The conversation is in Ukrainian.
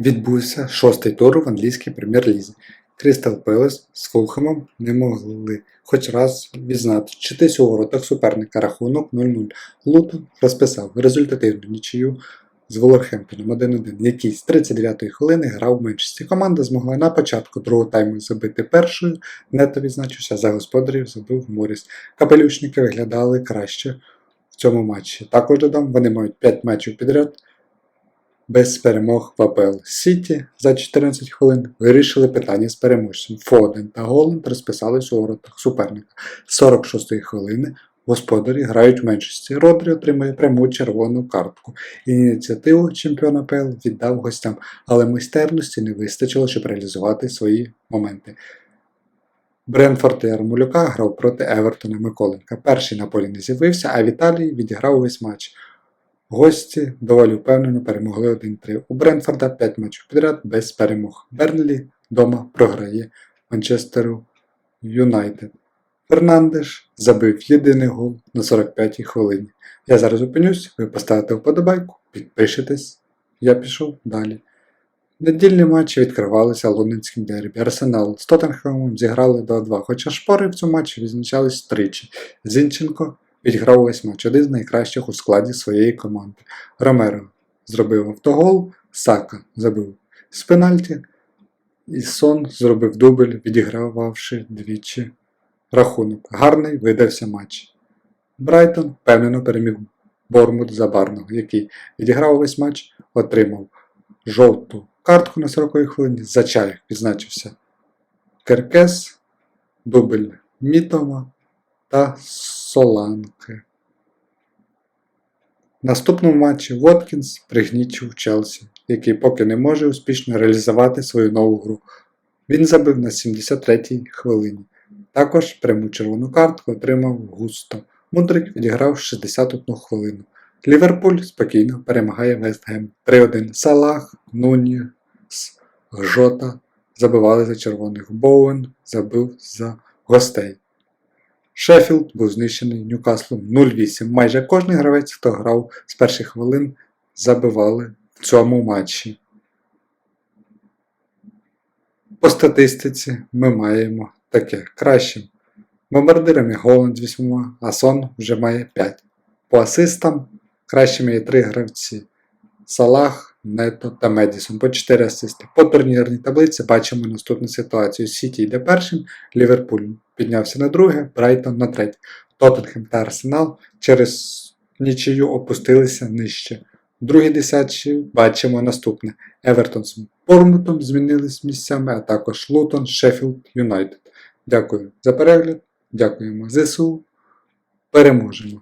Відбувся шостий тур в англійській прем'єр-лізі. Крістал Пелес з Фулхемом не могли хоч раз відзнати читись у воротах суперника рахунок 0-0. Лутон розписав результативну нічию з Волорхемптоном 1-1, який з 39-ї хвилини грав в меншості. Команда змогла на початку другого тайму забити першою, нето відзначився за господарів, забив Моріс. Капелючники виглядали краще в цьому матчі. Також додам, вони мають 5 матчів підряд без перемог в АПЛ. Сіті за 14 хвилин вирішили питання з переможцем. Фоден та Голланд розписались у воротах суперника. З 46-ї хвилини господарі грають в меншості. Родрі отримує пряму червону картку. Ініціативу чемпіон АПЛ віддав гостям, але майстерності не вистачило, щоб реалізувати свої моменти. Бренфорд Ярмолюка грав проти Евертона Миколенка. Перший на полі не з'явився, а Віталій відіграв весь матч. Гості доволі впевнено перемогли 1-3. У Бренфорда 5 матчів підряд без перемог. Бернлі вдома програє Манчестеру Юнайтед. Фернандеш забив єдиний гол на 45-й хвилині. Я зараз зупинюсь, ви поставите вподобайку, підпишетесь. Я пішов далі. Недільні матчі відкривалися лондонським дербі. Арсенал з Тоттенхемом зіграли 2-2, хоча шпори в цьому матчі відзначались тричі. Зінченко відіграв весь матч, один з найкращих у складі своєї команди. Ромеро зробив автогол, Сака забив з пенальті, і Сон зробив дубль, відігрававши двічі рахунок. Гарний видався матч. Брайтон впевнено переміг Бормут Забарного, який відіграв весь матч, отримав жовту картку на 40-й хвилині, за чай відзначився Керкес, дубль Мітома та Соланки. В наступному матчі Воткінс пригнічив Челсі, який поки не може успішно реалізувати свою нову гру. Він забив на 73-й хвилині. Також пряму червону картку отримав Густо. Мудрик відіграв 61 хвилину. Ліверпуль спокійно перемагає Вестгем 3-1. Салах, Нуніс, Жота забивали за червоних. Боуен забив за гостей. Шеффілд був знищений Ньюкаслом 0-8. Майже кожен гравець, хто грав з перших хвилин, забивали в цьому матчі. По статистиці ми маємо таке. Кращим бомбардирами Голланд з 8, а Сон вже має 5. По асистам кращими є 3 гравці: Салах, Нето та Медісон по 4 асисти. По турнірній таблиці бачимо наступну ситуацію. Сіті йде першим, Ліверпуль піднявся на друге, Брайтон на третє. Тоттенхем та Арсенал через нічию опустилися нижче. В другій десятці бачимо наступне. Евертон з Бормутом змінились місцями, а також Лутон, Шеффілд, Юнайтед. Дякую за перегляд. Дякуємо ЗСУ. Переможемо!